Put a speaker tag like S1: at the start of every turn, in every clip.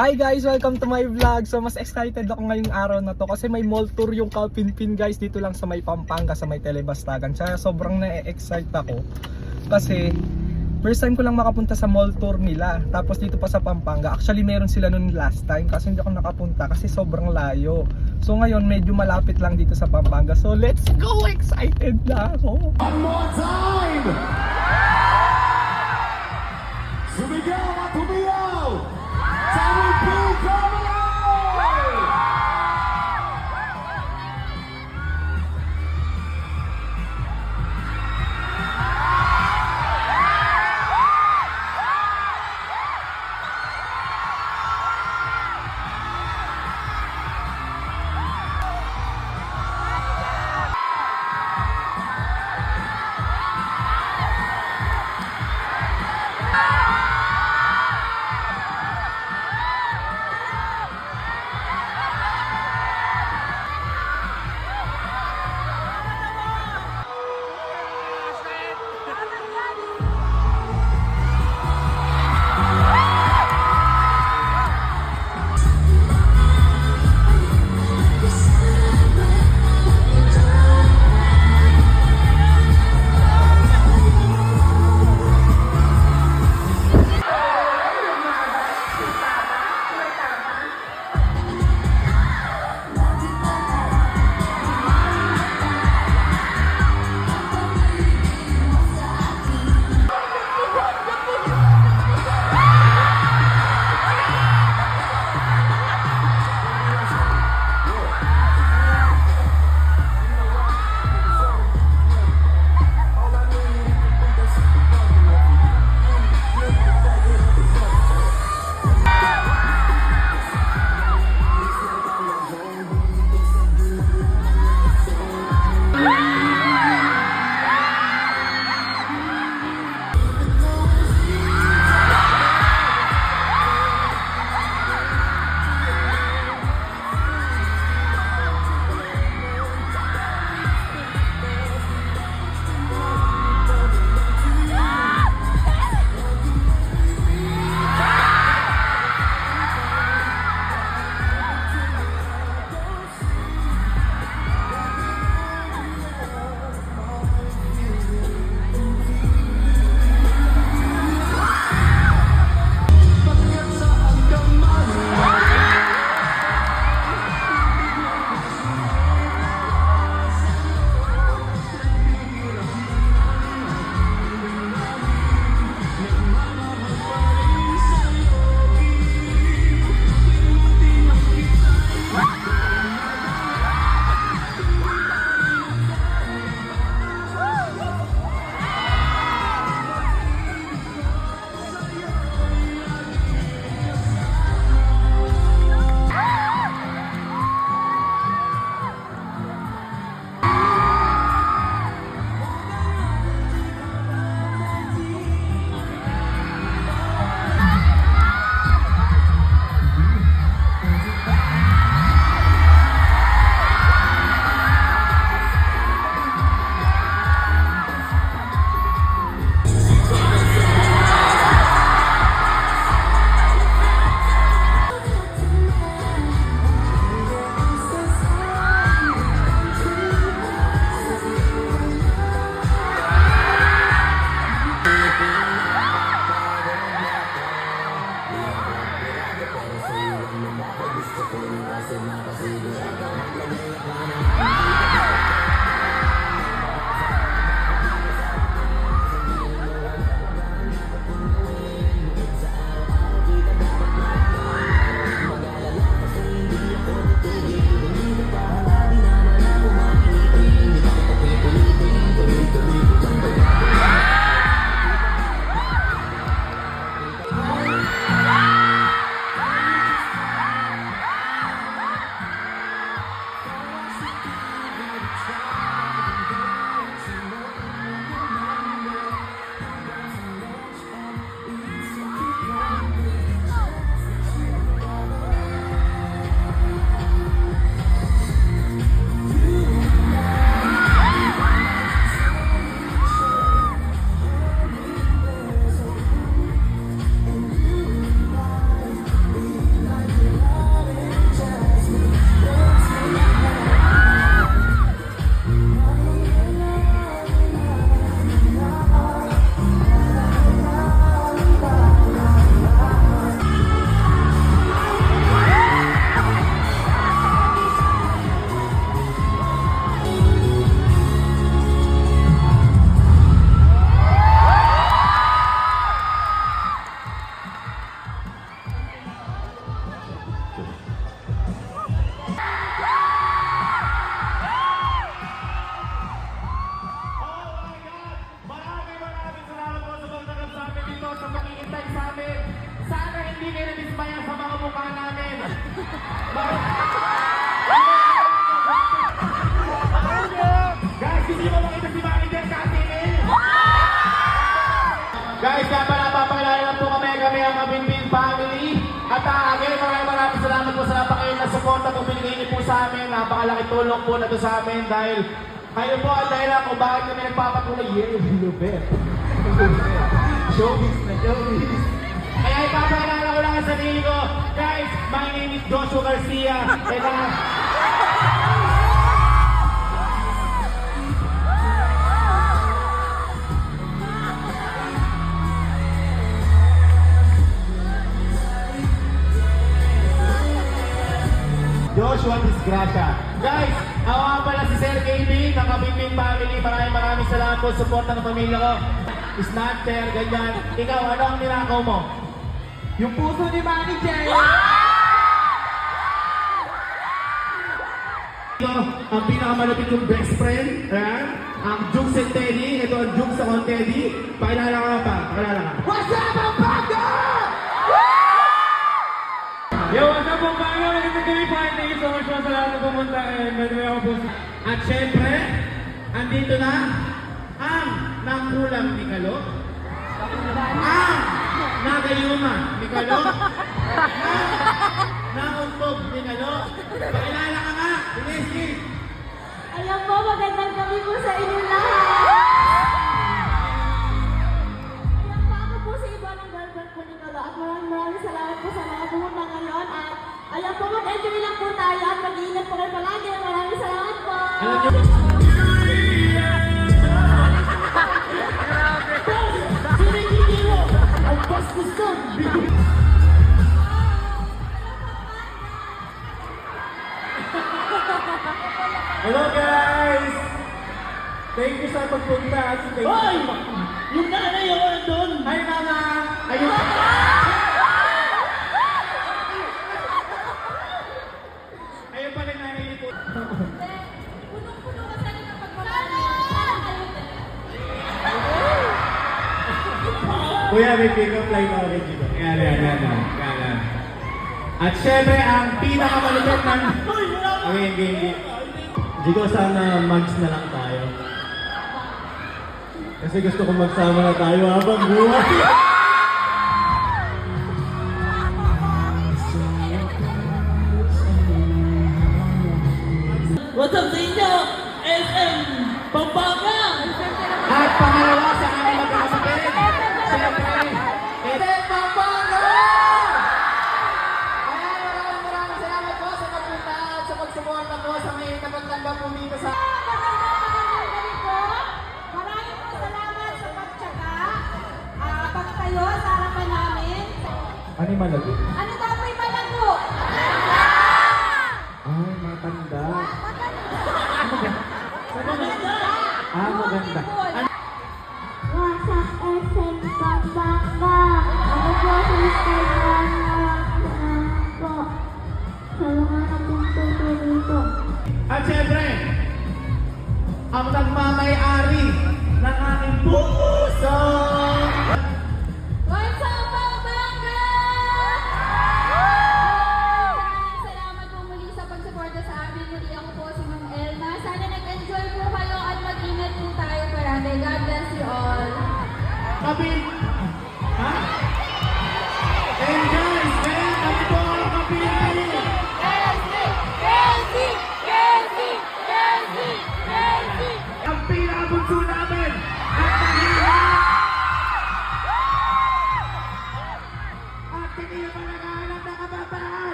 S1: Hi guys! Welcome to my vlog. So mas excited ako ngayong araw na to kasi may mall tour yung Kalpinpin guys dito lang sa may Pampanga sa may Telebastagan. Kaya sobrang na-excite ako kasi first time ko lang makapunta sa mall tour nila. Tapos dito pa sa Pampanga. Actually meron sila noon last time kasi hindi ako nakapunta kasi sobrang layo. So ngayon medyo malapit lang dito sa Pampanga. So let's go! Excited na ako!
S2: One more time!
S3: Sa amin. Napakalaki tulong po na to sa amin dahil kayo po ang dahilan kung bakit kami nagpapatuloy. Yeah, Lubet. Showbiz na showbiz. Kaya ipapakilala ko lang ang sarili ko. Guys, my name is Joshua Garcia. And uh, Disgracia. Guys, nga pala si Sir KB ng Kapimpin Family. Maraming maraming salamat po sa support ng pamilya ko. Snapchat, ganyan. Ikaw, ano ang ninakaw mo? Yung puso ni Manny J. Ito, ang pinakamalapit kong best friend. Ayan. Ang Jukes and Teddy. Ito ang Jukes ako Teddy. Pakilala ka pa. Pakilala ka. What's up,
S4: Thank you so much po sa lahat na pumunta. And by the way, ako po si...
S3: At syempre, andito na ang nangkulang ni Kalo. Ang nagayuma ni Kalo. Ang nauntog ni Kalo. Pakilala ka nga, Leslie.
S5: Alam po, magandang gabi po sa inyo lahat. Ayan po, po si Iba ng girlfriend po ni Kalo at maraming maraming salamat po sa mga pumunta ngayon at ayan po, mag-enjoy lang po tayo at mag-iingat po rin palagi. Maraming salamat po.
S4: Kuya, may pick-up line already dito. Kaya na, kaya na, kaya na.
S3: At syempre, ang pinakamalupit ng...
S4: Okay, game, game. Hindi ko sana mags na lang tayo. Kasi gusto ko magsama na tayo habang buhay. Ano yung malagot?
S5: Ano daw po yung malago?
S4: Ay, matanda. Ah, maganda.
S5: Ako po si po. Nagpunto dito.
S3: At siyempre, ang nagmamayari ng aking puso!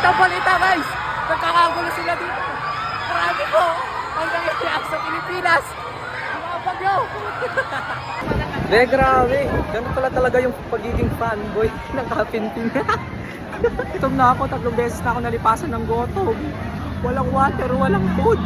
S6: Kita balita guys! Nagkakagulo sila dito. Marami po! Ang nangyayari sa Pilipinas! Mga bagyo! De, grabe. Ganun pala talaga yung pagiging fanboy ng kapinpin. Gutom na ako, tatlong beses na ako nalipasan ng gutom. Walang water, walang food.